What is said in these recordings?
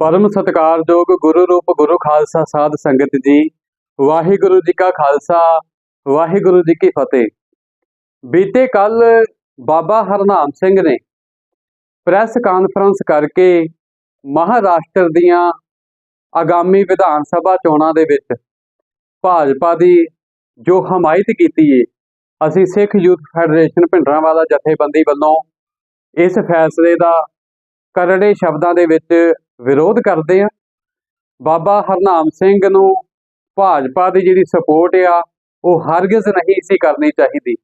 ਪਰਮ ਸਤਿਕਾਰਯੋਗ ਗੁਰੂ ਰੂਪ ਗੁਰੂ ਖਾਲਸਾ ਸਾਧ ਸੰਗਤ ਜੀ, ਵਾਹਿਗੁਰੂ ਜੀ ਕਾ ਖਾਲਸਾ, ਵਾਹਿਗੁਰੂ ਜੀ ਕੀ ਫਤਿਹ। ਬੀਤੇ ਕੱਲ ਬਾਬਾ ਹਰਨਾਮ ਸਿੰਘ ਨੇ ਪ੍ਰੈਸ ਕਾਨਫਰੰਸ ਕਰਕੇ ਮਹਾਰਾਸ਼ਟਰ ਦੀਆਂ ਆਗਾਮੀ ਵਿਧਾਨ ਸਭਾ ਚੋਣਾਂ ਦੇ ਵਿੱਚ ਭਾਜਪਾ ਦੀ ਜੋ ਹਮਾਇਤ ਕੀਤੀ ਏ, ਅਸੀਂ ਸਿੱਖ ਯੂਥ ਫੈਡਰੇਸ਼ਨ ਭਿੰਡਰਾਂਵਾਲਾ ਜਥੇਬੰਦੀ ਵੱਲੋਂ ਇਸ ਫੈਸਲੇ ਦਾ ਕਰੜੇ ਸ਼ਬਦਾਂ ਦੇ ਵਿੱਚ ਵਿਰੋਧ ਕਰਦੇ ਆ। ਬਾਬਾ ਹਰਨਾਮ ਸਿੰਘ ਨੂੰ ਭਾਜਪਾ ਦੀ ਜਿਹੜੀ ਸਪੋਰਟ ਆ, ਉਹ ਹਰਗਿਜ਼ ਨਹੀਂ ਸੀ ਕਰਨੀ ਚਾਹੀਦੀ।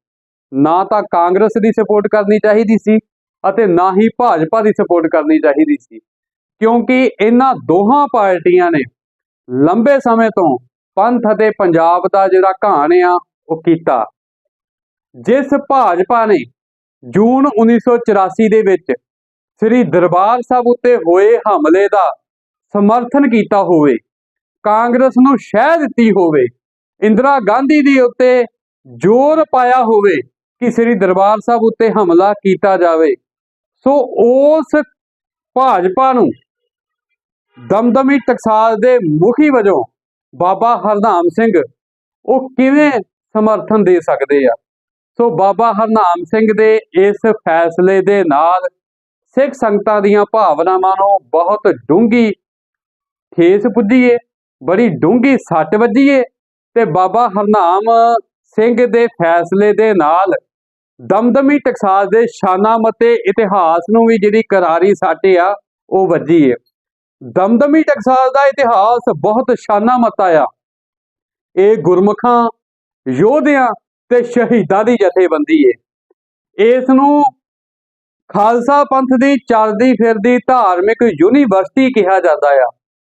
ਨਾ ਤਾਂ ਕਾਂਗਰਸ ਦੀ ਸਪੋਰਟ ਕਰਨੀ ਚਾਹੀਦੀ ਸੀ ਅਤੇ ਨਾ ਹੀ ਭਾਜਪਾ ਦੀ ਸਪੋਰਟ ਕਰਨੀ ਚਾਹੀਦੀ ਸੀ। ਕਿਉਂਕਿ ਇਹਨਾਂ ਦੋਹਾਂ ਪਾਰਟੀਆਂ ਨੇ ਲੰਬੇ ਸਮੇਂ ਤੋਂ ਪੰਥ ਅਤੇ ਪੰਜਾਬ ਦਾ ਜਿਹੜਾ ਘਾਣ ਆ, ਉਹ ਕੀਤਾ। ਜਿਸ ਭਾਜਪਾ ਨੇ ਜੂਨ 1984 ਦੇ ਵਿੱਚ ਸ੍ਰੀ ਦਰਬਾਰ ਸਾਹਿਬ ਉੱਤੇ ਹੋਏ ਹਮਲੇ ਦਾ ਸਮਰਥਨ ਕੀਤਾ ਹੋਵੇ, ਕਾਂਗਰਸ ਨੂੰ ਸ਼ਹਿ ਦਿੱਤੀ ਹੋਵੇ, ਇੰਦਰਾ ਗਾਂਧੀ ਦੇ ਉੱਤੇ ਜ਼ੋਰ ਪਾਇਆ ਹੋਵੇ ਕਿ ਸ੍ਰੀ ਦਰਬਾਰ ਸਾਹਿਬ ਉੱਤੇ ਹਮਲਾ ਕੀਤਾ ਜਾਵੇ, ਸੋ ਉਸ ਭਾਜਪਾ ਨੂੰ ਦਮਦਮੀ ਟਕਸਾਲ ਦੇ ਮੁਖੀ ਵਜੋਂ ਬਾਬਾ ਹਰਨਾਮ ਸਿੰਘ ਉਹ ਕਿਵੇਂ ਸਮਰਥਨ ਦੇ ਸਕਦੇ ਆ? ਸੋ ਬਾਬਾ ਹਰਨਾਮ ਸਿੰਘ ਦੇ ਇਸ ਫੈਸਲੇ ਦੇ ਨਾਲ ਸਿੱਖ ਸੰਗਤਾਂ ਦੀਆਂ ਭਾਵਨਾਵਾਂ ਨੂੰ ਬਹੁਤ ਡੂੰਗੀ ਠੇਸ ਪੁੱਜੀ ਏ ਬੜੀ ਡੂੰਗੀ ਸੱਟ ਵੱਜੀ ਏ ਤੇ ਬਾਬਾ ਹਰਨਾਮ ਸਿੰਘ ਦੇ ਫੈਸਲੇ ਦੇ ਨਾਲ ਦਮਦਮੀ ਟਕਸਾਲ ਦੇ ਸ਼ਾਨਾ ਮਤੇ ਇਤਿਹਾਸ ਨੂੰ ਵੀ ਜਿਹੜੀ ਕਰਾਰੀ ਸੱਟ ਆ, ਉਹ ਵੱਜੀ ਏ ਦਮਦਮੀ ਟਕਸਾਲ ਦਾ ਇਤਿਹਾਸ ਬਹੁਤ ਸ਼ਾਨਾ ਮਤਾ ਆ ਇਹ ਗੁਰਮੁਖਾਂ, ਯੋਧਿਆਂ ਤੇ ਸ਼ਹੀਦਾਂ ਦੀ ਜਥੇਬੰਦੀ ਏ। ਇਸ ਨੂੰ ਖਾਲਸਾ ਪੰਥ ਦੀ ਚੱਲਦੀ ਫਿਰਦੀ ਧਾਰਮਿਕ ਯੂਨੀਵਰਸਿਟੀ ਕਿਹਾ ਜਾਂਦਾ ਆ।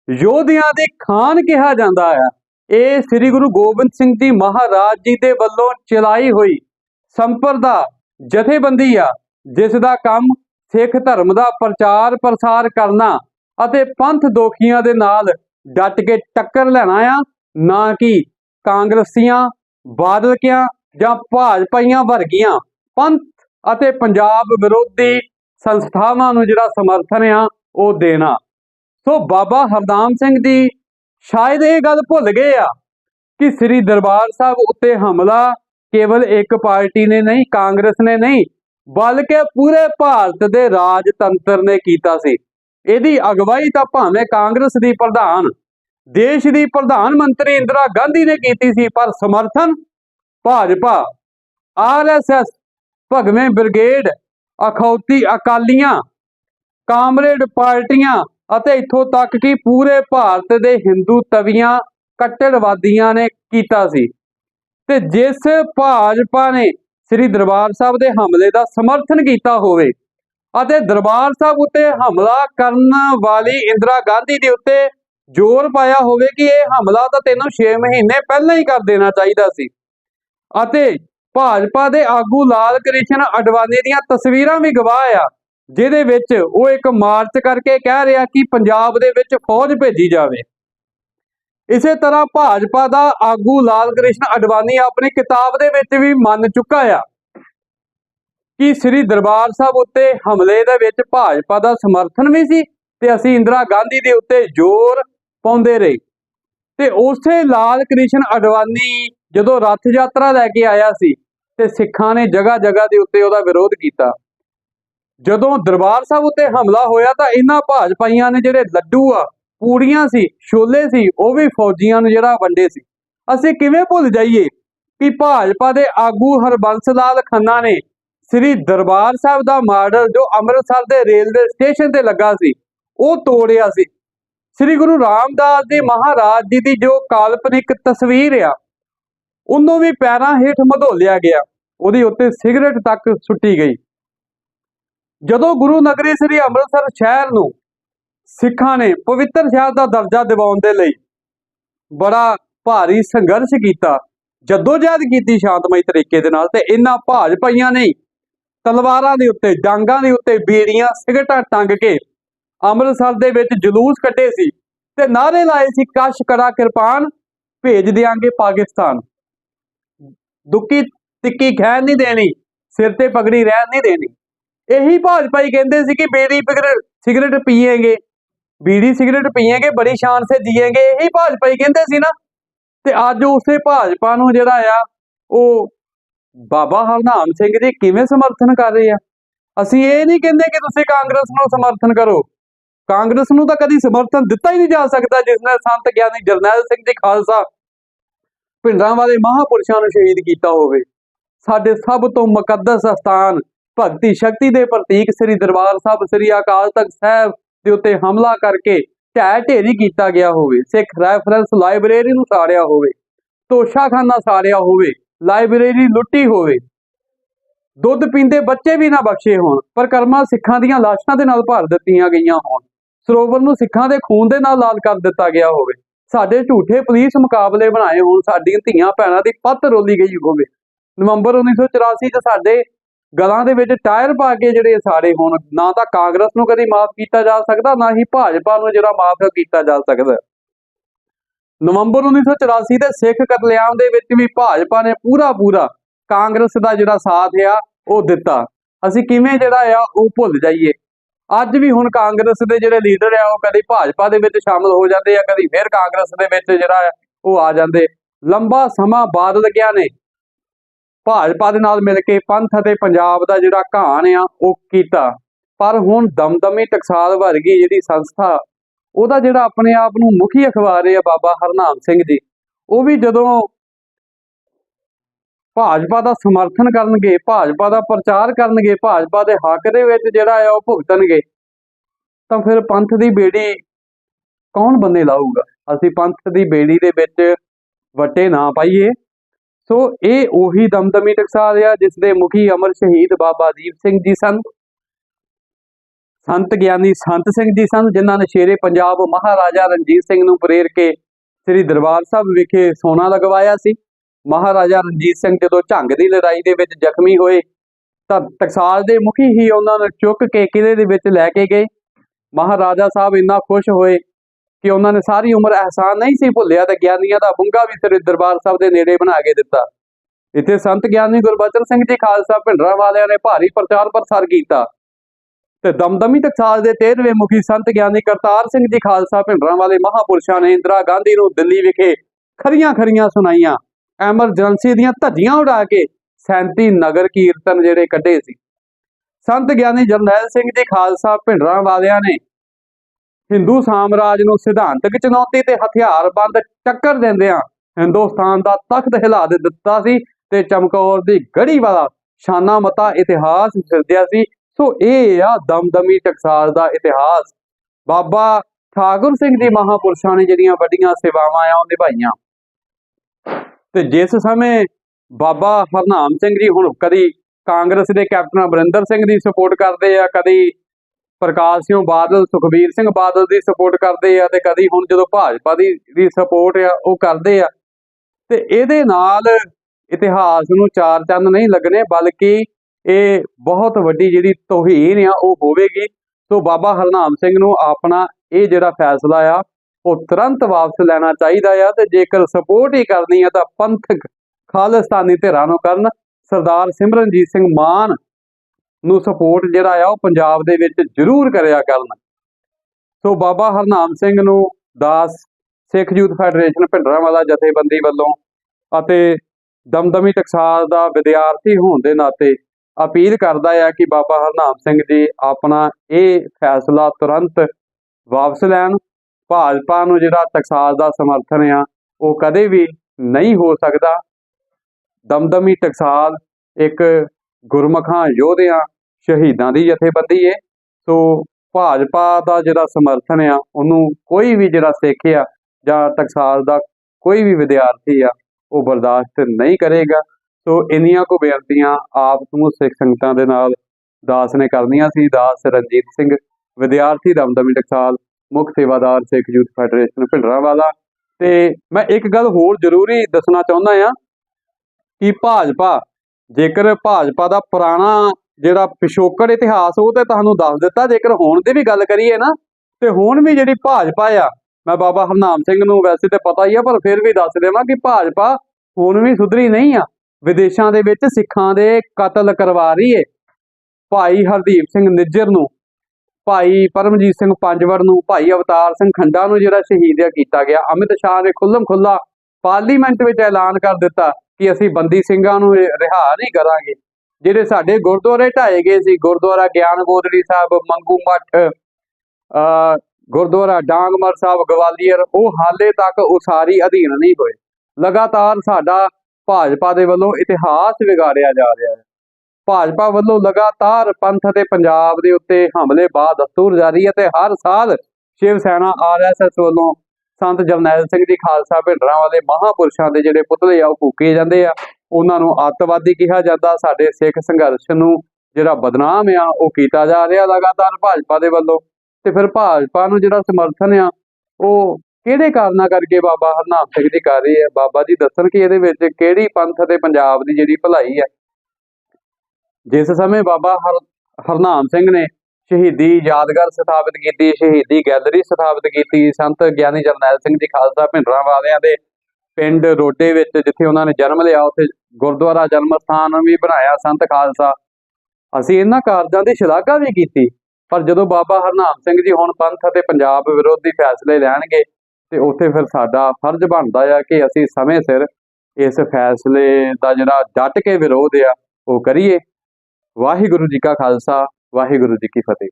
ਯੋਧਿਆਂ ਦੇ ਖਾਨ ਕਿਹਾ ਜਾਂਦਾ ਆ। ਇਹ ਸ੍ਰੀ ਗੁਰੂ ਗੋਬਿੰਦ ਸਿੰਘ ਜੀ ਮਹਾਰਾਜ ਜੀ ਦੇ ਵੱਲੋਂ ਚਲਾਈ ਹੋਈ ਸੰਪਰਦਾ ਜਥੇਬੰਦੀ ਆ, ਜਿਸ ਦਾ ਕੰਮ ਸਿੱਖ ਧਰਮ ਦਾ ਪ੍ਰਚਾਰ ਪ੍ਰਸਾਰ ਕਰਨਾ ਅਤੇ ਪੰਥ ਦੋਖੀਆਂ ਦੇ ਨਾਲ ਡਟ ਕੇ ਟੱਕਰ ਲੈਣਾ ਆ, ਨਾ ਕਿ ਕਾਂਗਰਸੀਆਂ ਬਾਦਲਕਿਆਂ ਜਾਂ ਭਾਜਪਾਈਆਂ ਵਰਗੀਆਂ। ਪੰਥ ਅਤੇ ਪੰਜਾਬ ਵਿਰੋਧੀ ਸੰਸਥਾਵਾਂ ਨੂੰ ਜਿਹੜਾ ਸਮਰਥਨ ਆ, ਉਹ ਦੇਣਾ। ਸੋ ਬਾਬਾ ਹਰਦਾਮ ਸਿੰਘ ਜੀ ਸ਼ਾਇਦ ਇਹ ਗੱਲ ਭੁੱਲ ਗਏ ਆ ਕਿ ਸ੍ਰੀ ਦਰਬਾਰ ਸਾਹਿਬ ਉੱਤੇ ਹਮਲਾ ਕੇਵਲ ਇੱਕ ਪਾਰਟੀ ਨੇ ਨਹੀਂ, ਕਾਂਗਰਸ ਨੇ ਨਹੀਂ, ਬਲਕਿ ਪੂਰੇ ਭਾਰਤ ਦੇ ਰਾਜਤੰਤਰ ਨੇ ਕੀਤਾ ਸੀ। ਇਹਦੀ ਅਗਵਾਈ ਤਾਂ ਭਾਵੇਂ ਕਾਂਗਰਸ ਦੀ ਪ੍ਰਧਾਨ, ਦੇਸ਼ ਦੀ ਪ੍ਰਧਾਨ ਮੰਤਰੀ ਇੰਦਰਾ ਗਾਂਧੀ ਨੇ ਕੀਤੀ ਸੀ, ਪਰ ਸਮਰਥਨ ਭਾਜਪਾ ਆਰਐਸਐਸ ਭਗਵੇਂ ਬ੍ਰਿਗੇਡ, ਅਖੌਤੀ ਅਕਾਲੀਆਂ, ਕਾਮਰੇਡ ਪਾਰਟੀਆਂ ਅਤੇ ਇੱਥੋਂ ਤੱਕ ਕਿ ਪੂਰੇ ਭਾਰਤ ਦੇ ਹਿੰਦੂ ਤਵੀਆਂ ਕੱਟੜਵਾਦੀਆਂ ਨੇ ਕੀਤਾ ਸੀ। ਤੇ ਜਿਸ ਭਾਜਪਾ ਨੇ ਸ੍ਰੀ ਦਰਬਾਰ ਸਾਹਿਬ ਦੇ ਹਮਲੇ ਦਾ ਸਮਰਥਨ ਕੀਤਾ ਹੋਵੇ ਅਤੇ ਦਰਬਾਰ ਸਾਹਿਬ ਉੱਤੇ ਹਮਲਾ ਕਰਨ ਵਾਲੀ ਇੰਦਰਾ ਗਾਂਧੀ ਦੇ ਉੱਤੇ ਜ਼ੋਰ ਪਾਇਆ ਹੋਵੇ ਕਿ ਇਹ ਹਮਲਾ ਤਾਂ ਤੈਨੂੰ 6 ਮਹੀਨੇ ਪਹਿਲਾਂ ਹੀ ਕਰ ਦੇਣਾ ਚਾਹੀਦਾ ਸੀ। ਅਤੇ ਭਾਜਪਾ ਦੇ ਆਗੂ ਲਾਲ ਕ੍ਰਿਸ਼ਨ ਅਡਵਾਨੀ ਦੀਆਂ ਤਸਵੀਰਾਂ ਵੀ ਗਵਾਹ ਆ, ਜਿਹਦੇ ਵਿੱਚ ਉਹ ਇੱਕ ਮਾਰਚ ਕਰਕੇ ਕਹਿ ਰਿਹਾ ਕਿ ਪੰਜਾਬ ਦੇ ਵਿੱਚ ਫੌਜ ਭੇਜੀ ਜਾਵੇ। ਇਸੇ ਤਰ੍ਹਾਂ ਭਾਜਪਾ ਦਾ ਆਗੂ ਲਾਲ ਕ੍ਰਿਸ਼ਨ ਅਡਵਾਨੀ ਆਪਣੀ ਕਿਤਾਬ ਦੇ ਵਿੱਚ ਵੀ ਮੰਨ ਚੁੱਕਾ ਆ ਕਿ ਸ੍ਰੀ ਦਰਬਾਰ ਸਾਹਿਬ ਉੱਤੇ ਹਮਲੇ ਦੇ ਵਿੱਚ ਭਾਜਪਾ ਦਾ ਸਮਰਥਨ ਵੀ ਸੀ ਤੇ ਅਸੀਂ ਇੰਦਰਾ ਗਾਂਧੀ ਦੇ ਉੱਤੇ ਜ਼ੋਰ ਪਾਉਂਦੇ ਰਹੇ। ਤੇ ਉਸੇ ਲਾਲ ਕ੍ਰਿਸ਼ਨ ਅਡਵਾਨੀ ਜਦੋਂ ਰੱਥ ਯਾਤਰਾ ਲੈ ਕੇ ਆਇਆ ਸੀ ਤੇ ਸਿੱਖਾਂ ਨੇ ਜਗ੍ਹਾ ਜਗ੍ਹਾ ਦੇ ਉੱਤੇ ਉਹਦਾ ਵਿਰੋਧ ਕੀਤਾ। ਜਦੋਂ ਦਰਬਾਰ ਸਾਹਿਬ ਉੱਤੇ ਹਮਲਾ ਹੋਇਆ ਤਾਂ ਇਹਨਾਂ ਭਾਜਪਾਈਆਂ ਨੇ ਜਿਹੜੇ ਲੱਡੂ ਆ, ਪੂੜੀਆਂ ਸੀ, ਛੋਲੇ ਸੀ, ਉਹ ਵੀ ਫੌਜੀਆਂ ਨੂੰ ਜਿਹੜਾ ਵੰਡੇ ਸੀ। ਅਸੀਂ ਕਿਵੇਂ ਭੁੱਲ ਜਾਈਏ ਕਿ ਭਾਜਪਾ ਦੇ ਆਗੂ ਹਰਬੰਸ ਲਾਲ ਖੰਨਾ ਨੇ ਸ੍ਰੀ ਦਰਬਾਰ ਸਾਹਿਬ ਦਾ ਮਾਡਲ ਜੋ ਅੰਮ੍ਰਿਤਸਰ ਦੇ ਰੇਲਵੇ ਸਟੇਸ਼ਨ ਤੇ ਲੱਗਾ ਸੀ, ਉਹ ਤੋੜਿਆ ਸੀ। ਸ੍ਰੀ ਗੁਰੂ ਰਾਮਦਾਸ ਦੇ ਮਹਾਰਾਜ ਜੀ ਦੀ ਜੋ ਕਾਲਪਨਿਕ ਤਸਵੀਰ ਆ, ਉਹਨੂੰ ਵੀ ਪੈਰਾਂ ਹੇਠ ਮਧੋਲਿਆ ਗਿਆ। ਉਹਦੇ ਉੱਤੇ ਸਿਗਰਟ ਤੱਕ ਸੁੱਟੀ ਗਈ। ਜਦੋਂ ਗੁਰੂ ਨਗਰੀ ਸ੍ਰੀ ਅੰਮ੍ਰਿਤਸਰ ਸ਼ਹਿਰ ਨੂੰ ਸਿੱਖਾਂ ਨੇ ਪਵਿੱਤਰ ਸ਼ਹਿਰ ਦਾ ਦਰਜਾ ਦਿਵਾਉਣ ਦੇ ਲਈ ਬੜਾ ਭਾਰੀ ਸੰਘਰਸ਼ ਕੀਤਾ, ਜਦੋਜਹਿਦ ਕੀਤੀ ਸ਼ਾਂਤਮਈ ਤਰੀਕੇ ਦੇ ਨਾਲ ਤੇ ਇਹਨਾਂ ਭਾਜਪਾਈਆਂ ਨੇ ਤਲਵਾਰਾਂ ਦੇ ਉੱਤੇ, ਡਾਂਗਾਂ ਦੇ ਉੱਤੇ ਬੀੜੀਆਂ, ਸਿਗਰਟਾਂ ਟੰਗ ਕੇ ਅੰਮ੍ਰਿਤਸਰ ਦੇ ਵਿੱਚ ਜਲੂਸ ਕੱਢੇ ਸੀ ਤੇ ਨਾਰੇ ਲਾਏ ਸੀ, ਕਸ਼ ਕਰਾ ਕਿਰਪਾਨ, ਭੇਜ ਦਿਆਂਗੇ ਪਾਕਿਸਤਾਨ। ਦੁੱਕੀ ਤਿੱਕੀ ਖੈਰ ਨਹੀਂ ਦੇਣੀ, ਸਿਰ ਤੇ ਪਗੜੀ ਰਹਿਣ ਨਹੀਂ ਦੇਣੀ। ਇਹੀ ਭਾਜਪਾਈ ਕਹਿੰਦੇ ਸੀ ਕਿ ਬੇੜੀ ਸਿਗਰਟ ਪੀਏਗੇ। ਬੀੜੀ ਸਿਗਰਟ ਪੀਏਗੇ, ਬੜੀ ਸ਼ਾਨ ਸੇ ਜੀਏਗੇ, ਇਹੀ ਭਾਜਪਾ ਕਹਿੰਦੇ ਸੀ ਨਾ। ਤੇ ਅੱਜ ਉਸੇ ਭਾਜਪਾ ਨੂੰ ਜਿਹੜਾ ਆ, ਉਹ ਬਾਬਾ ਹਰਨਾਮ ਸਿੰਘ ਜੀ ਕਿਵੇਂ ਸਮਰਥਨ ਕਰ ਰਹੇ ਆ? ਅਸੀਂ ਇਹ ਨਹੀਂ ਕਹਿੰਦੇ ਕਿ ਤੁਸੀਂ ਕਾਂਗਰਸ ਨੂੰ ਸਮਰਥਨ ਕਰੋ। ਕਾਂਗਰਸ ਨੂੰ ਤਾਂ ਕਦੀ ਸਮਰਥਨ ਦਿੱਤਾ ਹੀ ਨਹੀਂ ਜਾ ਸਕਦਾ, ਜਿਸ ਨੇ ਸੰਤ ਗਿਆਨੀ ਜਰਨੈਲ ਸਿੰਘ ਜੀ ਖਾਲਸਾ ਪਿੰਡਾਂ ਵਾਲੇ ਮਹਾਪੁਰਸ਼ਾਂ ਨੂੰ ਸ਼ਹੀਦ ਕੀਤਾ ਹੋਵੇ। ਸਾਡੇ ਸਭ ਤੋਂ ਮੁਕੱਦਸ ਸਥਾਨ ਭਗਤੀ ਸ਼ਕਤੀ ਦੇ ਪ੍ਰਤੀਕ ਸ੍ਰੀ ਦਰਬਾਰ ਸਾਹਿਬ, ਸ੍ਰੀ ਅਕਾਲ ਤਖਤ ਸਾਹਿਬ ਦੇ ਉੱਤੇ ਹਮਲਾ ਕਰਕੇ ਢਹਿ ਢੇਰੀ ਕੀਤਾ ਗਿਆ ਹੋਵੇ, ਸਿੱਖ ਰੈਫਰੈਂਸ ਲਾਇਬ੍ਰੇਰੀ ਨੂੰ ਸਾੜਿਆ ਹੋਵੇ, ਤੋਸ਼ਾਖਾਨਾ ਸਾੜਿਆ ਹੋਵੇ, ਲਾਇਬ੍ਰੇਰੀ ਲੁੱਟੀ ਹੋਵੇ। ਦੁੱਧ ਪੀਂਦੇ ਬੱਚੇ ਵੀ ਨਾ ਬਖਸ਼ੇ ਹੋਣ, ਪਰ ਕਰਮਾਂ ਸਿੱਖਾਂ ਦੀਆਂ ਲਾਸ਼ਾਂ ਦੇ ਨਾਲ ਭਰ ਦਿੱਤੀਆਂ ਗਈਆਂ ਹੋਣ। ਸਰੋਵਰ ਨੂੰ ਸਿੱਖਾਂ ਦੇ ਖੂਨ ਦੇ ਨਾਲ ਲਾਲ ਕਰ ਦਿੱਤਾ ਗਿਆ ਹੋਵੇ। ਸਾਡੇ ਝੂਠੇ ਪੁਲਿਸ ਮੁਕਾਬਲੇ ਬਣਾਏ ਹੋਣ, ਸਾਡੀਆਂ ਧੀਆਂ ਭੈਣਾਂ ਦੀ ਪੱਤ ਰੋਲੀ ਗਈ ਹੋਵੇ। ਨਵੰਬਰ 1984 ਚ ਸਾਡੇ ਗਲਾਂ ਦੇ ਵਿੱਚ ਟਾਇਰ ਪਾ ਕੇ ਜਿਹੜੇ ਸਾਰੇ ਹੋਣ, ਨਾ ਤਾਂ ਕਾਂਗਰਸ ਨੂੰ ਕਦੀ ਮਾਫ ਕੀਤਾ ਜਾ ਸਕਦਾ, ਨਾ ਹੀ ਭਾਜਪਾ ਨੂੰ ਜਿਹੜਾ ਮਾਫ ਕੀਤਾ ਜਾ ਸਕਦਾ। ਨਵੰਬਰ 1984 ਦੇ ਸਿੱਖ ਕਤਲੇਆਮ ਦੇ ਵਿੱਚ ਵੀ ਭਾਜਪਾ ਨੇ ਪੂਰਾ ਪੂਰਾ ਕਾਂਗਰਸ ਦਾ ਜਿਹੜਾ ਸਾਥ ਆ, ਉਹ ਦਿੱਤਾ। ਅਸੀਂ ਕਿਵੇਂ ਜਿਹੜਾ ਆ, ਉਹ ਭੁੱਲ ਜਾਈਏ। ਅੱਜ ਵੀ ਹੁਣ ਕਾਂਗਰਸ ਦੇ ਜਿਹੜੇ ਲੀਡਰ ਆ, ਉਹ ਕਦੀ ਭਾਜਪਾ ਦੇ ਵਿੱਚ ਸ਼ਾਮਲ ਹੋ ਜਾਂਦੇ ਆ, ਕਦੀ ਫਿਰ ਕਾਂਗਰਸ ਦੇ ਵਿੱਚ ਜਿਹੜਾ ਉਹ ਆ ਜਾਂਦੇ। ਲੰਬਾ ਸਮਾਂ ਬਾਦਲ ਗਿਆ ਨੇ। ਭਾਜਪਾ ਦੇ ਨਾਲ ਮਿਲ ਕੇ ਪੰਥ ਅਤੇ ਪੰਜਾਬ ਦਾ ਜਿਹੜਾ ਘਾਣ ਆ, ਉਹ ਕੀਤਾ। ਪਰ ਹੁਣ ਦਮਦਮੀ ਟਕਸਾਲ ਵਰਗੀ ਜਿਹੜੀ ਸੰਸਥਾ, ਉਹਦਾ ਜਿਹੜਾ ਆਪਣੇ ਆਪ ਨੂੰ ਮੁਖੀ ਅਖਬਾਰ ਆ ਬਾਬਾ ਹਰਨਾਮ ਸਿੰਘ ਜੀ, ਉਹ ਵੀ ਜਦੋਂ ਭਾਜਪਾ ਦਾ ਸਮਰਥਨ ਕਰਨਗੇ, ਭਾਜਪਾ ਦਾ ਪ੍ਰਚਾਰ ਕਰਨਗੇ, ਭਾਜਪਾ ਦੇ ਹੱਕ ਦੇ ਵਿੱਚ ਜਿਹੜਾ ਆ ਉਹ ਭੁਗਤਣਗੇ, ਤਾਂ ਫਿਰ ਪੰਥ ਦੀ ਬੇੜੀ ਕੌਣ ਬੰਨੇ ਲਾਊਗਾ? ਅਸੀਂ ਪੰਥ ਦੀ ਬੇੜੀ ਦੇ ਵਿੱਚ ਵੱਟੇ ਨਾ ਪਾਈਏ। ਸੋ ਇਹ ਉਹੀ ਦਮਦਮੀ ਟਕਸਾਲ ਆ ਜਿਸ ਦੇ ਮੁਖੀ ਅਮਰ ਸ਼ਹੀਦ ਬਾਬਾ ਦੀਪ ਸਿੰਘ ਜੀ ਸਨ। ਸੰਤ ਗਿਆਨੀ ਸੰਤ ਸਿੰਘ ਜੀ ਸਨ, ਜਿਨ੍ਹਾਂ ਨੇ ਸ਼ੇਰੇ ਪੰਜਾਬ ਮਹਾਰਾਜਾ ਰਣਜੀਤ ਸਿੰਘ ਨੂੰ ਪ੍ਰੇਰ ਕੇ ਸ੍ਰੀ ਦਰਬਾਰ ਸਾਹਿਬ ਵਿਖੇ ਸੋਨਾ ਲਗਵਾਇਆ ਸੀ। ਮਹਾਰਾਜਾ ਰਣਜੀਤ ਸਿੰਘ ਜਦੋਂ ਝੰਗ ਦੀ ਲੜਾਈ ਦੇ ਵਿੱਚ ਜ਼ਖਮੀ ਹੋਏ, ਤਾਂ ਟਕਸਾਲ ਦੇ ਮੁਖੀ ਹੀ ਉਹਨਾਂ ਨੂੰ ਚੁੱਕ ਕੇ ਕਿਲੇ ਦੇ ਵਿੱਚ ਲੈ ਕੇ ਗਏ। ਮਹਾਰਾਜਾ ਸਾਹਿਬ ਇੰਨਾ ਖੁਸ਼ ਹੋਏ ਕਿ ਉਹਨਾਂ ਨੇ ਸਾਰੀ ਉਮਰ ਅਹਿਸਾਨ ਨਹੀਂ ਸੀ ਭੁੱਲਿਆ ਤੇ ਗਿਆਨੀਆਂ ਦਾ ਬੁੰਗਾ ਵੀ ਸ੍ਰੀ ਦਰਬਾਰ ਸਾਹਿਬ ਦੇ ਨੇੜੇ ਬਣਾ ਕੇ ਦਿੱਤਾ। ਇੱਥੇ ਸੰਤ ਗਿਆਨੀ ਗੁਰਬਚਨ ਸਿੰਘ ਜੀ, ਖਾਲਸਾ ਭਿੰਡਰਾਂ ਵਾਲਿਆਂ ਨੇ ਭਾਰੀ ਪ੍ਰਚਾਰ ਪ੍ਰਸਾਰ ਕੀਤਾ। ਤੇ ਦਮਦਮੀ ਟਕਸਾਲ ਦੇ 13ਵੇਂ ਮੁਖੀ ਸੰਤ ਗਿਆਨੀ ਕਰਤਾਰ ਸਿੰਘ ਜੀ, ਖਾਲਸਾ ਭਿੰਡਰਾਂ ਵਾਲੇ ਮਹਾਪੁਰਸ਼ਾਂ ਨੇ ਇੰਦਰਾ ਗਾਂਧੀ ਨੂੰ ਦਿੱਲੀ ਵਿਖੇ ਖਰੀਆਂ ਖਰੀਆਂ ਸੁਣਾਈਆਂ। ਐਮਰਜੈਂਸੀ ਦੀਆਂ ਧੱਜੀਆਂ ਉਡਾ ਕੇ 37 ਨਗਰ ਕੀਰਤਨ ਜਿਹੜੇ ਕੱਢੇ ਸੀ। ਸੰਤ ਗਿਆਨੀ ਜਰਨੈਲ ਸਿੰਘ ਜੀ, ਖਾਲਸਾ ਭਿੰਡਰਾਂ ਵਾਲਿਆਂ ਨੇ ਹਿੰਦੂ ਸਾਮਰਾਜ ਨੂੰ ਸਿਧਾਂਤਕ ਚੁਣੌਤੀ ਤੇ ਹਥਿਆਰਬੰਦ ਟੱਕਰ ਦਿੰਦਿਆਂ ਹਿੰਦੁਸਤਾਨ ਦਾ ਤਖਤ ਹਿਲਾ ਦੇ ਦਿੱਤਾ ਸੀ ਤੇ ਚਮਕੌਰ ਦੀ ਗੜੀ ਵਾਲਾ ਸ਼ਾਨਾ ਮਤਾ ਇਤਿਹਾਸ ਸਿਰਜਿਆ ਸੀ। ਸੋ ਇਹ ਆ ਦਮਦਮੀ ਟਕਸਾਲ ਦਾ ਇਤਿਹਾਸ। ਬਾਬਾ ਠਾਕੁਰ ਸਿੰਘ ਜੀ ਮਹਾਪੁਰਸ਼ਾਂ ਨੇ ਜਿਹੜੀਆਂ ਵੱਡੀਆਂ ਸੇਵਾਵਾਂ ਆ, ਉਹ ਨਿਭਾਈਆਂ। ਤੇ ਜਿਸ ਸਮੇਂ ਬਾਬਾ ਹਰਨਾਮ ਸਿੰਘ ਜੀ ਹੁਣ ਕਦੀ ਕਾਂਗਰਸ ਦੇ ਕੈਪਟਨ ਅਮਰਿੰਦਰ ਸਿੰਘ ਦੀ ਸਪੋਰਟ ਕਰਦੇ ਆ, ਕਦੀ ਪ੍ਰਕਾਸ਼ ਸਿੰਘ ਬਾਦਲ, ਸੁਖਬੀਰ ਸਿੰਘ ਬਾਦਲ ਦੀ ਸਪੋਰਟ ਕਰਦੇ ਆ ਤੇ ਕਦੀ ਹੁਣ ਜਦੋਂ ਭਾਜਪਾ ਦੀ ਦੀ ਸਪੋਰਟ ਆ, ਉਹ ਕਰਦੇ ਆ। ਤੇ ਇਹਦੇ ਨਾਲ ਇਤਿਹਾਸ ਨੂੰ ਚਾਰ ਚੰਦ ਨਹੀਂ ਲੱਗਣੇ, ਬਲਕਿ ਇਹ ਬਹੁਤ ਵੱਡੀ ਜਿਹੜੀ ਤੋਹੀਨ ਆ, ਉਹ ਹੋਵੇਗੀ। ਸੋ ਬਾਬਾ ਹਰਨਾਮ ਸਿੰਘ ਨੂੰ ਆਪਣਾ ਇਹ ਜਿਹੜਾ ਫੈਸਲਾ ਆ, ਉਹ ਤੁਰੰਤ ਵਾਪਸ ਲੈਣਾ ਚਾਹੀਦਾ ਆ ਤੇ ਜੇਕਰ ਸਪੋਰਟ ਹੀ ਕਰਨੀ ਆ ਤਾਂ ਪੰਥਕ ਖਾਲਿਸਤਾਨੀ ਧਿਰਾਂ ਨੂੰ ਕਰਨ। ਸਰਦਾਰ ਸਿਮਰਨਜੀਤ ਸਿੰਘ ਮਾਨ ਨੂੰ ਸਪੋਰਟ ਜਿਹੜਾ ਆ ਉਹ ਪੰਜਾਬ ਦੇ ਵਿੱਚ ਜ਼ਰੂਰ ਕਰਿਆ ਕਰਨ। ਸੋ ਬਾਬਾ ਹਰਨਾਮ ਸਿੰਘ ਨੂੰ ਦਾਸ ਸਿੱਖ ਯੂਥ ਫੈਡਰੇਸ਼ਨ ਭਿੰਡਰਾਂ ਵਾਲਾ ਜਥੇਬੰਦੀ ਵੱਲੋਂ ਅਤੇ ਦਮਦਮੀ ਟਕਸਾਲ ਦਾ ਵਿਦਿਆਰਥੀ ਹੋਣ ਦੇ ਨਾਤੇ ਅਪੀਲ ਕਰਦਾ ਆ ਕਿ ਬਾਬਾ ਹਰਨਾਮ ਸਿੰਘ ਜੀ ਆਪਣਾ ਇਹ ਫੈਸਲਾ ਤੁਰੰਤ ਵਾਪਸ ਲੈਣ। ਭਾਜਪਾ ਨੂੰ ਜਿਹੜਾ ਟਕਸਾਲ ਦਾ ਸਮਰਥਨ ਆ, ਉਹ ਕਦੇ ਵੀ ਨਹੀਂ ਹੋ ਸਕਦਾ। ਦਮਦਮੀ ਟਕਸਾਲ ਇੱਕ ਗੁਰਮਖਾਂ ਯੋਧਿਆਂ ਸ਼ਹੀਦਾਂ ਦੀ ਜਥੇਬੰਦੀ ਏ। ਸੋ ਭਾਜਪਾ ਦਾ ਜਿਹੜਾ ਸਮਰਥਨ ਆ, ਉਹਨੂੰ ਕੋਈ ਵੀ ਜਿਹੜਾ ਸਿੱਖ ਆ ਜਾਂ ਟਕਸਾਲ ਦਾ ਕੋਈ ਵੀ ਵਿਦਿਆਰਥੀ ਆ, ਉਹ ਬਰਦਾਸ਼ਤ ਨਹੀਂ ਕਰੇਗਾ। ਸੋ ਇੰਨੀਆਂ ਕੋ ਬੇਨਤੀਆਂ ਆਪ ਸਮੂਹ ਸਿੱਖ ਸੰਗਤਾਂ ਦੇ ਨਾਲ ਦਾਸ ਨੇ ਕਰਨੀਆਂ ਸੀ। ਦਾਸ ਰਣਜੀਤ ਸਿੰਘ, ਵਿਦਿਆਰਥੀ ਦਮਦਮੀ ਟਕਸਾਲ, ਮੁੱਖ ਸੇਵਾਦਾਰ ਸਿੱਖ ਯੂਥ ਫੈਡਰੇਸ਼ਨ ਭਿੰਡਰਾਂ ਵਾਲਾ ਤੇ ਮੈਂ ਇੱਕ ਗੱਲ ਹੋਰ ਜ਼ਰੂਰੀ ਦੱਸਣਾ ਚਾਹੁੰਦਾ ਆ ਕਿ ਭਾਜਪਾ, ਜੇਕਰ ਭਾਜਪਾ ਦਾ ਪੁਰਾਣਾ ਜਿਹੜਾ ਪਿਛੋਕੜ ਇਤਿਹਾਸ, ਉਹ ਤੇ ਤੁਹਾਨੂੰ ਦੱਸ ਦਿੱਤਾ, ਜੇਕਰ ਹੁਣ ਦੀ ਵੀ ਗੱਲ ਕਰੀਏ ਨਾ, ਤੇ ਹੁਣ ਵੀ ਜਿਹੜੀ ਭਾਜਪਾ ਆ, ਮੈਂ ਬਾਬਾ ਹਰਨਾਮ ਸਿੰਘ ਨੂੰ ਵੈਸੇ ਤੇ ਪਤਾ ਹੀ ਆ, ਪਰ ਫਿਰ ਵੀ ਦੱਸ ਦੇਵਾਂ ਕਿ ਭਾਜਪਾ ਹੁਣ ਵੀ ਸੁਧਰੀ ਨਹੀਂ ਆ। ਵਿਦੇਸ਼ਾਂ ਦੇ ਵਿੱਚ ਸਿੱਖਾਂ ਦੇ ਕਤਲ ਕਰਵਾ ਰਹੀ ਏ। ਭਾਈ ਹਰਦੀਪ ਸਿੰਘ ਨਿੱਜਰ ਨੂੰ, ਭਾਈ ਪਰਮਜੀਤ ਸਿੰਘ ਪੰਜਵੜ ਨੂੰ, ਭਾਈ ਅਵਤਾਰ ਸਿੰਘ ਖੰਡਾ ਨੂੰ ਜਿਹੜਾ ਸ਼ਹੀਦ ਕੀਤਾ ਗਿਆ। ਅਮਿਤ ਸ਼ਾਹ ਨੇ ਖੁੱਲਮ ਖੁੱਲਾ ਪਾਰਲੀਮੈਂਟ ਵਿੱਚ ਐਲਾਨ ਕਰ ਦਿੱਤਾ ਕਿ ਅਸੀਂ ਬੰਦੀ ਸਿੰਘਾਂ ਨੂੰ ਰਿਹਾ ਨਹੀਂ ਕਰਾਂਗੇ। ਜਿਹੜੇ ਸਾਡੇ ਗੁਰਦੁਆਰੇ ਢਾਏ ਗਏ ਸੀ, ਗੁਰਦੁਆਰਾ ਗਿਆਨ ਗੋਦੜੀ ਸਾਹਿਬ, ਮੰਗੂ ਮੱਠ ਅ ਗੁਰਦੁਆਰਾ ਡਾਂਗਮਰ ਸਾਹਿਬ, ਗਵਾਲੀਅਰ, ਉਹ ਹਾਲੇ ਤੱਕ ਉਸਾਰੀ ਅਧੀਨ ਨਹੀਂ ਹੋਏ। ਲਗਾਤਾਰ ਸਾਡਾ ਭਾਜਪਾ ਦੇ ਵੱਲੋਂ ਇਤਿਹਾਸ ਵਿਗਾੜਿਆ ਜਾ ਰਿਹਾ ਹੈ। ਭਾਜਪਾ ਵੱਲੋਂ ਲਗਾਤਾਰ ਪੰਥ ਅਤੇ ਪੰਜਾਬ ਦੇ ਉੱਤੇ ਹਮਲੇ ਬਾਅਦ ਦਸਤੂਰ ਜਾਰੀ ਹੈ ਤੇ ਹਰ ਸਾਲ ਸ਼ਿਵ ਸੈਨਾ ਆਰਐਸਐਸ ਵੱਲੋਂ ਸੰਤ ਜਰਨੈਲ ਸਿੰਘ ਜੀ ਖਾਲਸਾ ਭਿੰਡਰਾਂ ਵਾਲੇ ਮਹਾਪੁਰਸ਼ਾਂ ਦੇ ਜਿਹੜੇ ਪੁਤਲੇ ਆ, ਉਹ ਫੂਕੇ ਜਾਂਦੇ ਆ। ਉਹਨਾਂ ਨੂੰ ਅੱਤਵਾਦੀ ਕਿਹਾ ਜਾਂਦਾ। ਸਾਡੇ ਸਿੱਖ ਸੰਘਰਸ਼ ਨੂੰ ਜਿਹੜਾ ਬਦਨਾਮ ਆ, ਉਹ ਕੀਤਾ ਜਾ ਰਿਹਾ ਲਗਾਤਾਰ ਭਾਜਪਾ ਦੇ ਵੱਲੋਂ। ਤੇ ਫਿਰ ਭਾਜਪਾ ਨੂੰ ਜਿਹੜਾ ਸਮਰਥਨ ਆ, ਉਹ ਕਿਹੜੇ ਕਾਰਨਾਂ ਕਰਕੇ ਬਾਬਾ ਹਰਨਾਮ ਸਿੰਘ ਜੀ ਕਰ ਰਹੀ ਹੈ? ਬਾਬਾ ਜੀ ਦੱਸਣ ਕਿ ਇਹਦੇ ਵਿੱਚ ਕਿਹੜੀ ਪੰਥ ਤੇ ਪੰਜਾਬ ਦੀ ਜਿਹੜੀ ਭਲਾਈ ਆ ਜਿਸ ਸਮੇਂ ਬਾਬਾ ਹਰ, ਹਰਨਾਮ ਸਿੰਘ ਨੇ ਸ਼ਹੀਦੀ ਯਾਦਗਾਰ ਸਥਾਪਿਤ ਕੀਤੀ, ਸ਼ਹੀਦੀ ਗੈਲਰੀ ਸਥਾਪਿਤ ਕੀਤੀ, ਸੰਤ ਗਿਆਨੀ ਜਰਨੈਲ ਸਿੰਘ ਜੀ ਖਾਲਸਾ ਭਿੰਡਰਾਂ ਵਾਲਿਆਂ ਦੇ ਪਿੰਡ ਰੋਡੇ ਵਿੱਚ ਜਿੱਥੇ ਉਹਨਾਂ ਨੇ ਜਨਮ ਲਿਆ, ਉੱਥੇ ਗੁਰਦੁਆਰਾ ਜਨਮ ਸਥਾਨ ਵੀ ਬਣਾਇਆ ਸੰਤ ਖਾਲਸਾ। ਅਸੀਂ ਇਹਨਾਂ ਕਾਰਜਾਂ ਦੀ ਸ਼ਲਾਘਾ ਵੀ ਕੀਤੀ, ਪਰ ਜਦੋਂ ਬਾਬਾ ਹਰਨਾਮ ਸਿੰਘ ਜੀ ਹੁਣ ਪੰਥ ਅਤੇ ਪੰਜਾਬ ਵਿਰੋਧੀ ਫੈਸਲੇ ਲੈਣਗੇ, ਤੇ ਉੱਥੇ ਫਿਰ ਸਾਡਾ ਫਰਜ਼ ਬਣਦਾ ਆ ਕਿ ਅਸੀਂ ਸਮੇਂ ਸਿਰ ਇਸ ਫੈਸਲੇ ਦਾ ਜਿਹੜਾ ਡਟ ਕੇ ਵਿਰੋਧ ਆ, ਉਹ ਕਰੀਏ। ਵਾਹਿਗੁਰੂ ਜੀ ਕਾ ਖਾਲਸਾ, ਵਾਹਿਗੁਰੂ ਜੀ ਕੀ ਫਤਿਹ।